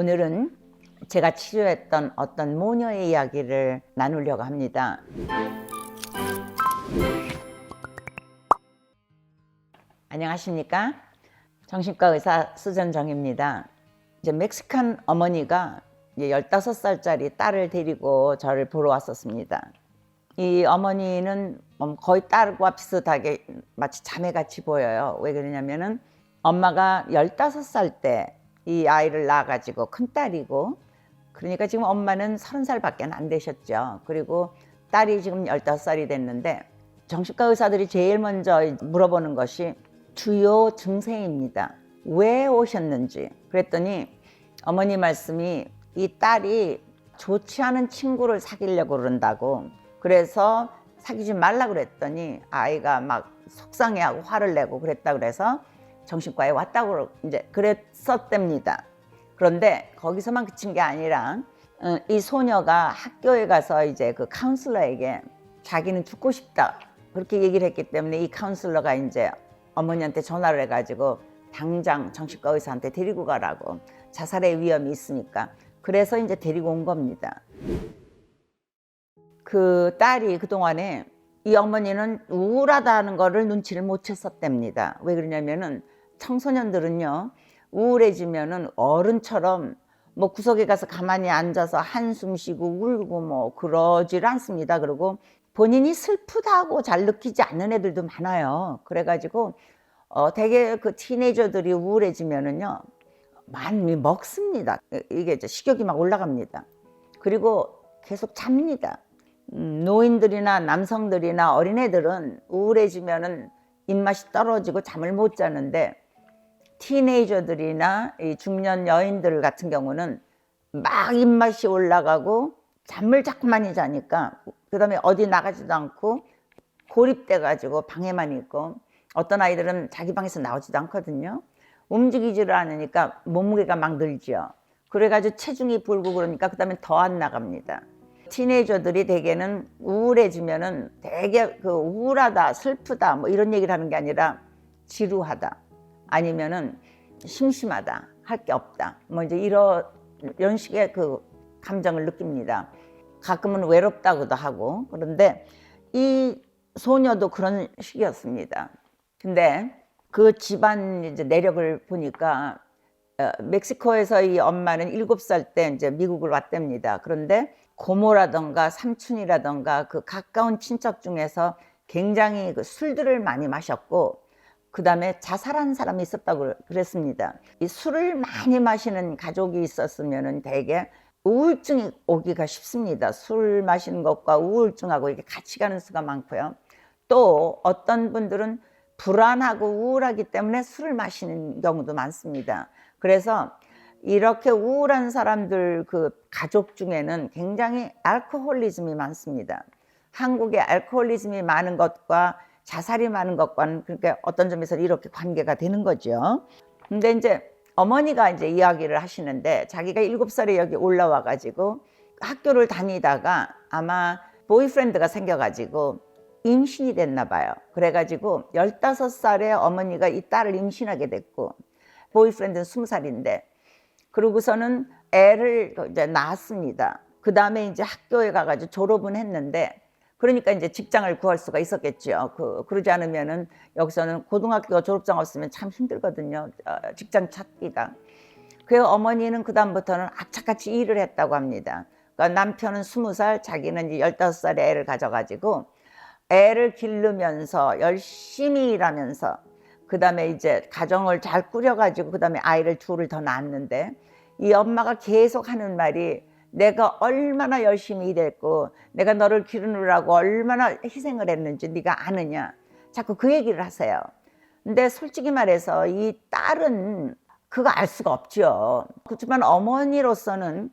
오늘은 제가 치료했던 어떤 모녀의 이야기를 나누려고 합니다. 안녕하십니까? 정신과 의사 수전정입니다. 이제 멕시칸 어머니가 이제 15살짜리 딸을 데리고 저를 보러 왔었습니다. 이 어머니는 뭐 거의 딸과 비슷하게 마치 자매같이 보여요. 왜 그러냐면은 엄마가 15살 때 이 아이를 낳아가지고 큰 딸이고 그러니까 지금 엄마는 30살밖에 안 되셨죠. 그리고 딸이 지금 15살이 됐는데 정신과 의사들이 제일 먼저 물어보는 것이 주요 증세입니다. 왜 오셨는지. 그랬더니 어머니 말씀이 이 딸이 좋지 않은 친구를 사귀려고 그런다고. 그래서 사귀지 말라 그랬더니 아이가 막 속상해하고 화를 내고 그랬다 그래서 정신과에 왔다고 이제 그랬었답니다. 그런데 거기서만 그친 게 아니라 어, 이 소녀가 학교에 가서 이제 그 카운슬러에게 자기는 죽고 싶다 그렇게 얘기를 했기 때문에 이 카운슬러가 이제 어머니한테 전화를 해가지고 당장 정신과 의사한테 데리고 가라고 자살의 위험이 있으니까 그래서 이제 데리고 온 겁니다. 그 딸이 그동안에 이 어머니는 우울하다는 거를 눈치를 못 챘었답니다. 왜 그러냐면은 청소년들은요, 우울해지면은 어른처럼 뭐 구석에 가서 가만히 앉아서 한숨 쉬고 울고 뭐 그러질 않습니다. 그리고 본인이 슬프다고 잘 느끼지 않는 애들도 많아요. 그래가지고 어, 되게 그 티네이저들이 우울해지면은요, 많이 먹습니다. 이게 이제 식욕이 막 올라갑니다. 그리고 계속 잡니다. 음, 노인들이나 남성들이나 어린애들은 우울해지면은 입맛이 떨어지고 잠을 못 자는데 티네이저들이나 이 중년 여인들 같은 경우는 막 입맛이 올라가고 잠을 자꾸 많이 자니까 그다음에 어디 나가지도 않고 고립돼 가지고 방에만 있고 어떤 아이들은 자기 방에서 나오지도 않거든요. 움직이지를 않으니까 몸무게가 막 늘죠. 그래가지고 체중이 불고 그러니까 그다음에 더 안 나갑니다. 티네이저들이 대개는 우울해지면은 되게 그 우울하다, 슬프다 뭐 이런 얘기를 하는 게 아니라 지루하다 아니면은 심심하다, 할 게 없다 뭐 이제 이런 식의 그 감정을 느낍니다. 가끔은 외롭다고도 하고 그런데 이 소녀도 그런 시기였습니다. 근데 그 집안 이제 내력을 보니까 어, 멕시코에서 이 엄마는 일곱 살 때 이제 미국을 왔답니다. 그런데 고모라던가 삼촌이라던가 그 가까운 친척 중에서 굉장히 그 술들을 많이 마셨고 그 다음에 자살한 사람이 있었다고 그랬습니다. 이 술을 많이 마시는 가족이 있었으면은 대개 우울증이 오기가 쉽습니다. 술 마시는 것과 우울증하고 이게 같이 가는 수가 많고요. 또 어떤 분들은 불안하고 우울하기 때문에 술을 마시는 경우도 많습니다. 그래서 이렇게 우울한 사람들 그 가족 중에는 굉장히 알코올리즘이 많습니다. 한국의 알코올리즘이 많은 것과 자살이 많은 것과는 그렇게 어떤 점에서 이렇게 관계가 되는 거죠. 근데 이제 어머니가 이제 이야기를 하시는데 자기가 일곱 살에 여기 올라와 가지고 학교를 다니다가 아마 보이프렌드가 생겨가지고 임신이 됐나 봐요. 그래가지고 15살에 어머니가 이 딸을 임신하게 됐고 보이프렌드는 20살인데 그러고서는 애를 이제 낳았습니다. 그 다음에 이제 학교에 가가지고 졸업은 했는데 그러니까 이제 직장을 구할 수가 있었겠죠. 그, 그러지 않으면은 여기서는 고등학교 졸업장 없으면 참 힘들거든요. 어, 직장 찾기가. 그 어머니는 그다음부터는 악착같이 일을 했다고 합니다. 그러니까 남편은 스무 살, 자기는 이제 열다섯 살에 애를 가져가지고 애를 기르면서 열심히 일하면서 그 다음에 이제 가정을 잘 꾸려가지고 그 다음에 아이를 둘을 더 낳았는데 이 엄마가 계속 하는 말이 내가 얼마나 열심히 일했고 내가 너를 기르느라고 얼마나 희생을 했는지 네가 아느냐 자꾸 그 얘기를 하세요 근데 솔직히 말해서 이 딸은 그거 알 수가 없죠 그렇지만 어머니로서는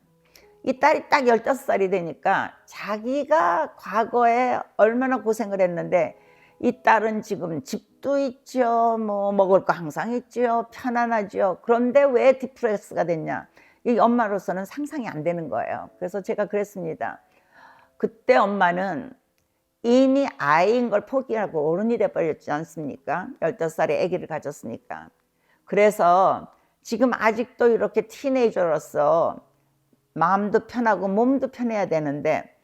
이 딸이 딱 15살이 되니까 자기가 과거에 얼마나 고생을 했는데 이 딸은 지금 집도 있죠. 뭐 먹을 거 항상 있죠. 편안하죠. 그런데 왜 디프레스가 됐냐? 이 엄마로서는 상상이 안 되는 거예요. 그래서 제가 그랬습니다. 그때 엄마는 이미 아이인 걸 포기하고 어른이 돼버렸지 않습니까? 15살에 아기를 가졌으니까. 그래서 지금 아직도 이렇게 티네이저로서 마음도 편하고 몸도 편해야 되는데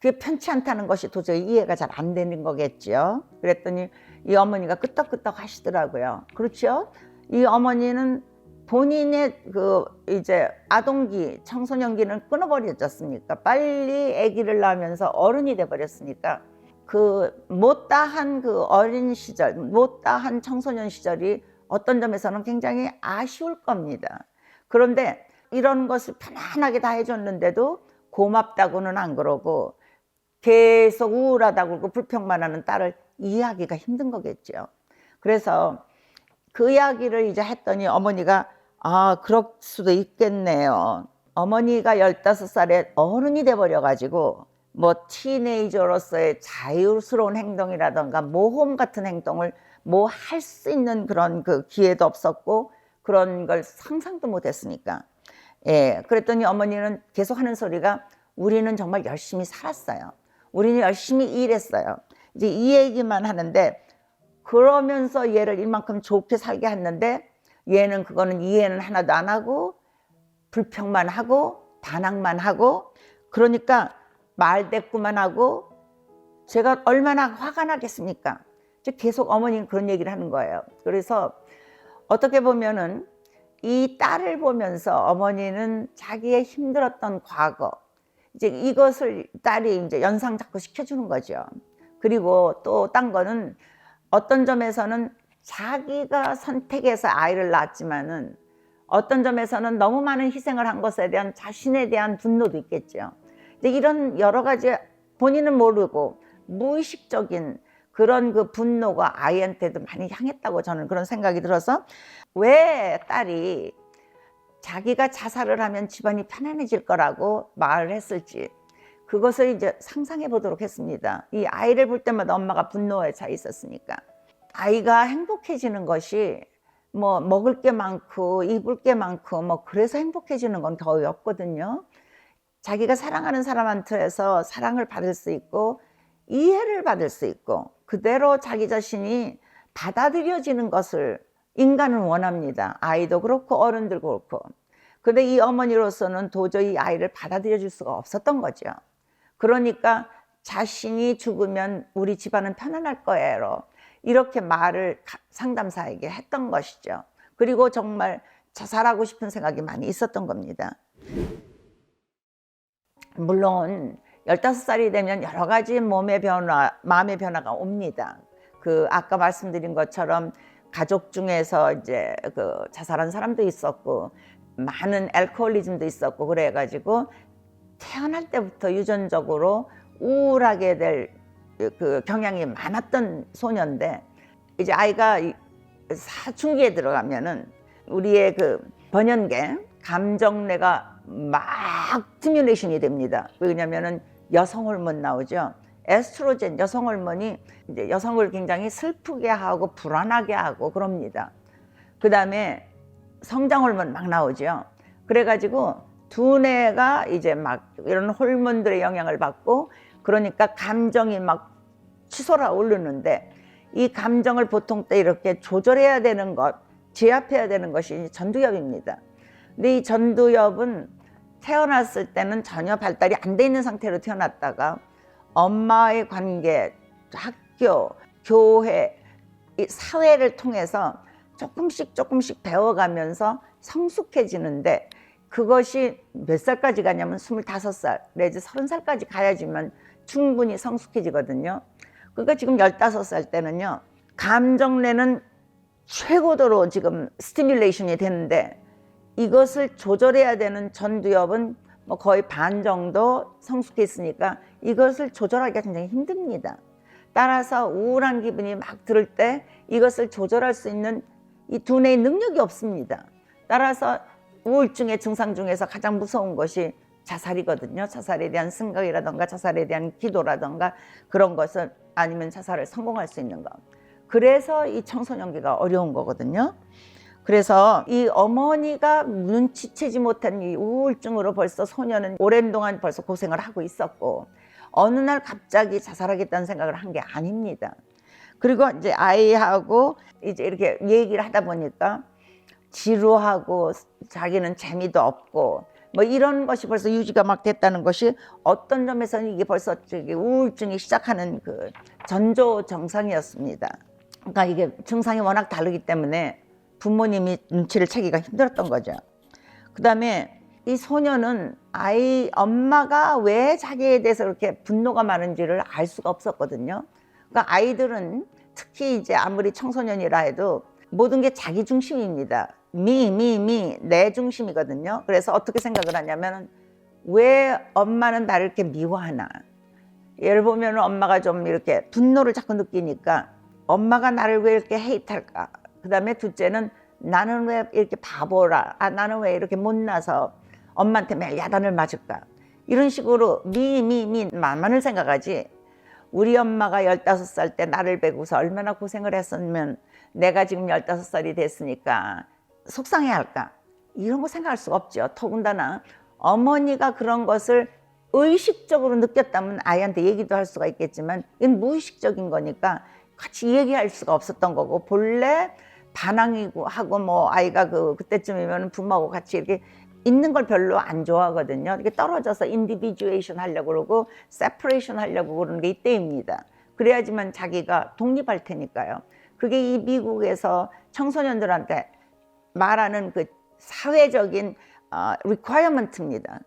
그게 편치 않다는 것이 도저히 이해가 잘 안 되는 거겠죠. 그랬더니 이 어머니가 끄떡끄떡 하시더라고요. 그렇죠? 이 어머니는 본인의 그 이제 아동기, 청소년기는 끊어버려졌으니까 빨리 아기를 낳으면서 어른이 돼 버렸으니까 그 못다한 그 어린 시절, 못다한 청소년 시절이 어떤 점에서는 굉장히 아쉬울 겁니다. 그런데 이런 것을 편안하게 다 해줬는데도 고맙다고는 안 그러고 계속 우울하다고 그러고 불평만 하는 딸을 이해하기가 힘든 거겠죠. 그래서 그 이야기를 이제 했더니 어머니가 아, 그럴 수도 있겠네요. 어머니가 15살에 어른이 돼버려가지고 뭐 티네이저로서의 자유스러운 행동이라던가 모험 같은 행동을 뭐 할 수 있는 그런 그 기회도 없었고 그런 걸 상상도 못 했으니까. 예, 그랬더니 어머니는 계속 하는 소리가 우리는 정말 열심히 살았어요. 우리는 열심히 일했어요. 이제 이 얘기만 하는데 그러면서 얘를 이만큼 좋게 살게 했는데 얘는 그거는 이해는 하나도 안 하고 불평만 하고 반항만 하고 그러니까 말대꾸만 하고 제가 얼마나 화가 나겠습니까? 계속 어머니는 그런 얘기를 하는 거예요. 그래서 어떻게 보면은 이 딸을 보면서 어머니는 자기의 힘들었던 과거 이제 이것을 딸이 이제 연상 자꾸 시켜주는 거죠. 그리고 또 딴 거는 어떤 점에서는 자기가 선택해서 아이를 낳았지만은 어떤 점에서는 너무 많은 희생을 한 것에 대한 자신에 대한 분노도 있겠죠. 근데 이런 여러 가지 본인은 모르고 무의식적인 그런 그 분노가 아이한테도 많이 향했다고 저는 그런 생각이 들어서 왜 딸이 자기가 자살을 하면 집안이 편안해질 거라고 말을 했을지 그것을 이제 상상해 보도록 했습니다. 이 아이를 볼 때마다 엄마가 분노에 차 있었으니까. 아이가 행복해지는 것이 뭐 먹을 게 많고 입을 게 많고 뭐 그래서 행복해지는 건 거의 없거든요. 자기가 사랑하는 사람한테서 사랑을 받을 수 있고 이해를 받을 수 있고 그대로 자기 자신이 받아들여지는 것을 인간은 원합니다. 아이도 그렇고 어른들도 그렇고. 근데 이 어머니로서는 도저히 아이를 받아들여 줄 수가 없었던 거죠. 그러니까 자신이 죽으면 우리 집안은 편안할 거예요. 이렇게 말을 상담사에게 했던 것이죠. 그리고 정말 자살하고 싶은 생각이 많이 있었던 겁니다. 물론 15살이 되면 여러 가지 몸의 변화, 마음의 변화가 옵니다. 그 아까 말씀드린 것처럼 가족 중에서 이제 그 자살한 사람도 있었고 많은 알코올리즘도 있었고 그래 가지고 태어날 때부터 유전적으로 우울하게 될 그 경향이 많았던 소년데 이제 아이가 사춘기에 들어가면은 우리의 그 번연계 감정내가 막 스timulation이 됩니다. 왜냐면은 여성 호르몬 나오죠. 에스트로겐 여성 호르몬이 이제 여성을 굉장히 슬프게 하고 불안하게 하고 그럽니다. 그 다음에 성장 호르몬 막 나오죠. 그래가지고 두뇌가 이제 막 이런 호르몬들의 영향을 받고 그러니까 감정이 막 치솟아 오르는데 이 감정을 보통 때 이렇게 조절해야 되는 것, 제압해야 되는 것이 전두엽입니다. 근데 이 전두엽은 태어났을 때는 전혀 발달이 안 돼 있는 상태로 태어났다가 엄마의 관계, 학교, 교회, 이 사회를 통해서 조금씩 조금씩 배워가면서 성숙해지는데 그것이 몇 살까지 가냐면 25살 내지 30살까지 가야지만 충분히 성숙해지거든요. 그러니까 지금 15살 때는요. 감정내는 최고도로 지금 스티뮬레이션이 되는데 이것을 조절해야 되는 전두엽은 뭐 거의 반 정도 성숙했으니까 이것을 조절하기가 굉장히 힘듭니다. 따라서 우울한 기분이 막 들을 때 이것을 조절할 수 있는 이 두뇌의 능력이 없습니다. 따라서 우울증의 증상 중에서 가장 무서운 것이 자살이거든요. 자살에 대한 생각이라던가 자살에 대한 기도라던가 그런 것은 아니면 자살을 성공할 수 있는 것. 그래서 이 청소년기가 어려운 거거든요. 그래서 이 어머니가 눈치채지 못한 이 우울증으로 벌써 소년은 오랜 동안 벌써 고생을 하고 있었고 어느 날 갑자기 자살하겠다는 생각을 한 게 아닙니다. 그리고 이제 아이하고 이제 이렇게 얘기를 하다 보니까 지루하고 자기는 재미도 없고 뭐 이런 것이 벌써 유지가 막 됐다는 것이 어떤 점에서는 이게 벌써 저기 우울증이 시작하는 그 전조 정상이었습니다. 그러니까 이게 증상이 워낙 다르기 때문에 부모님이 눈치를 채기가 힘들었던 거죠. 그 다음에 이 소녀는 아이 엄마가 왜 자기에 대해서 그렇게 분노가 많은지를 알 수가 없었거든요. 그러니까 아이들은 특히 이제 아무리 청소년이라 해도 모든 게 자기 중심입니다. 미, 미, 미, 내 중심이거든요. 그래서 어떻게 생각을 하냐면 왜 엄마는 나를 이렇게 미워하나? 예를 보면 엄마가 좀 이렇게 분노를 자꾸 느끼니까 엄마가 나를 왜 이렇게 헤이트할까? 그 다음에 둘째는 나는 왜 이렇게 바보라? 아, 나는 왜 이렇게 못나서 엄마한테 매일 야단을 맞을까? 이런 식으로 미, 미, 미, 만만을 생각하지. 우리 엄마가 15살 때 나를 베고서 얼마나 고생을 했으면 내가 지금 15살이 됐으니까 속상해 할까? 이런 거 생각할 수가 없죠. 더군다나 어머니가 그런 것을 의식적으로 느꼈다면 아이한테 얘기도 할 수가 있겠지만 이건 무의식적인 거니까 같이 얘기할 수가 없었던 거고 본래 반항이고 하고 뭐 아이가 그 그때쯤이면 부모하고 같이 이렇게 있는 걸 별로 안 좋아하거든요. 이렇게 떨어져서 인디비주에이션 하려고 그러고 세퍼레이션 하려고 그러는 게 이때입니다. 그래야지만 자기가 독립할 테니까요. 그게 이 미국에서 청소년들한테 말하는 그 사회적인 어, requirement입니다.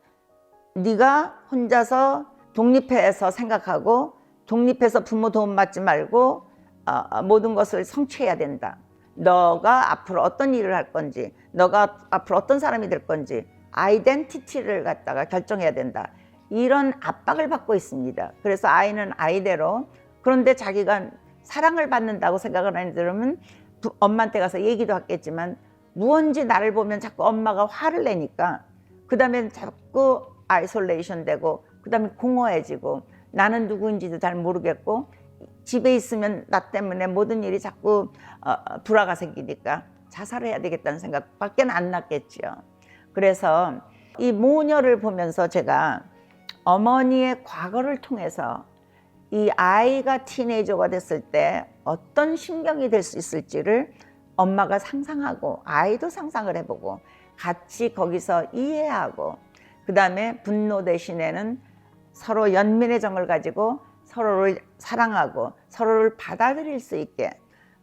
네가 혼자서 독립해서 생각하고 독립해서 부모 도움 받지 말고 어, 모든 것을 성취해야 된다. 너가 앞으로 어떤 일을 할 건지, 너가 앞으로 어떤 사람이 될 건지, 아이덴티티를 갖다가 결정해야 된다. 이런 압박을 받고 있습니다. 그래서 아이는 아이대로 그런데 자기가 사랑을 받는다고 생각을 하는 들으면 부- 엄마한테 가서 얘기도 하겠지만 무언지 나를 보면 자꾸 엄마가 화를 내니까 그 다음에 자꾸 아이솔레이션 되고 그 다음에 공허해지고 나는 누구인지도 잘 모르겠고 집에 있으면 나 때문에 모든 일이 자꾸 어, 어, 불화가 생기니까 자살해야 되겠다는 생각밖에 안 났겠죠. 그래서 이 모녀를 보면서 제가 어머니의 과거를 통해서 이 아이가 티네이저가 됐을 때 어떤 심경이 될 수 있을지를 엄마가 상상하고 아이도 상상을 해보고 같이 거기서 이해하고 그 다음에 분노 대신에는 서로 연민의 정을 가지고 서로를 사랑하고 서로를 받아들일 수 있게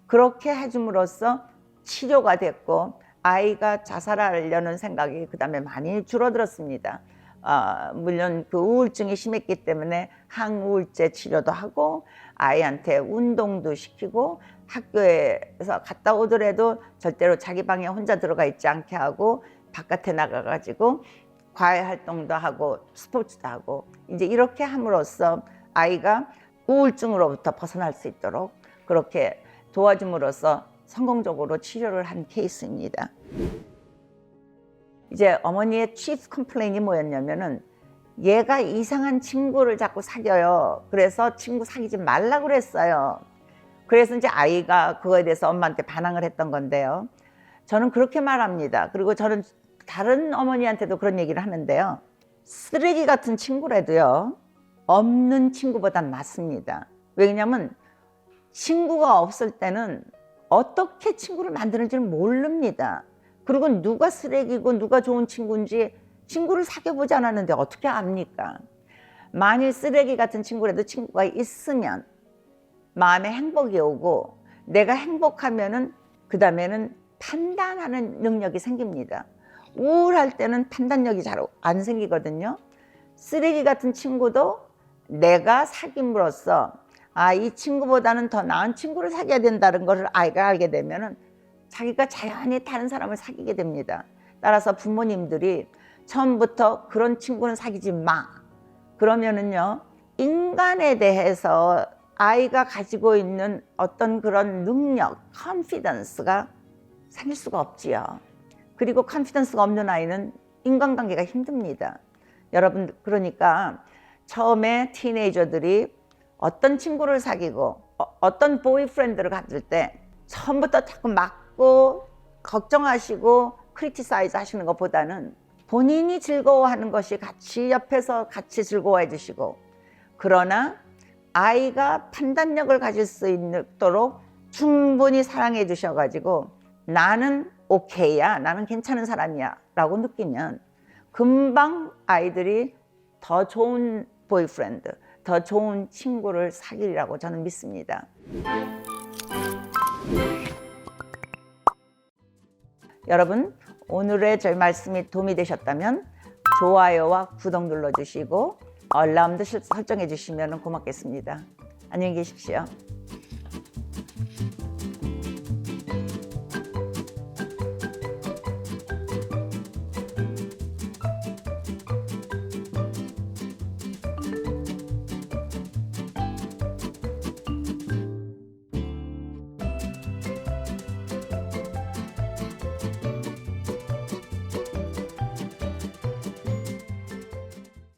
그렇게 해줌으로써 치료가 됐고 아이가 자살하려는 생각이 그 다음에 많이 줄어들었습니다. 아, 물론 그 우울증이 심했기 때문에 항우울제 치료도 하고 아이한테 운동도 시키고 학교에서 갔다 오더라도 절대로 자기 방에 혼자 들어가 있지 않게 하고 바깥에 나가가지고 과외 활동도 하고 스포츠도 하고 이제 이렇게 함으로써 아이가 우울증으로부터 벗어날 수 있도록 그렇게 도와줌으로써 성공적으로 치료를 한 케이스입니다. 이제 어머니의 치프 컴플레인이 뭐였냐면은 얘가 이상한 친구를 자꾸 사귀어요. 그래서 친구 사귀지 말라고 그랬어요. 그래서 이제 아이가 그거에 대해서 엄마한테 반항을 했던 건데요. 저는 그렇게 말합니다. 그리고 저는 다른 어머니한테도 그런 얘기를 하는데요. 쓰레기 같은 친구라도요. 없는 친구보단 낫습니다. 왜냐하면 친구가 없을 때는 어떻게 친구를 만드는지 를 모릅니다. 그리고 누가 쓰레기고 누가 좋은 친구인지 친구를 사귀어보지 않았는데 어떻게 압니까? 만일 쓰레기 같은 친구라도 친구가 있으면 마음에 행복이 오고 내가 행복하면은 그 다음에는 판단하는 능력이 생깁니다. 우울할 때는 판단력이 잘 안 생기거든요. 쓰레기 같은 친구도 내가 사귐으로써 아, 이 친구보다는 더 나은 친구를 사귀어야 된다는 것을 아이가 알게 되면은 자기가 자연히 다른 사람을 사귀게 됩니다. 따라서 부모님들이 처음부터 그런 친구는 사귀지 마. 그러면은요, 인간에 대해서 아이가 가지고 있는 어떤 그런 능력, 컨피던스가 생길 수가 없지요. 그리고 컨피던스가 없는 아이는 인간관계가 힘듭니다. 여러분, 그러니까 처음에 티네이저들이 어떤 친구를 사귀고 어, 떤 보이프렌드를 가질 때 처음부터 자꾸 막고 걱정하시고 크리티사이즈 하시는 것보다는 본인이 즐거워하는 것이 같이 옆에서 같이 즐거워해 주시고 그러나 아이가 판단력을 가질 수 있도록 충분히 사랑해 주셔가지고 나는 오케이야. 나는 괜찮은 사람이야. 라고 느끼면 금방 아이들이 더 좋은 보이프렌드, 더 좋은 친구를 사귀리라고 저는 믿습니다. 여러분, 오늘의 저희 말씀이 도움이 되셨다면 좋아요와 구독 눌러주시고 알람도 실- 설정해 주시면 고맙겠습니다. 안녕히 계십시오.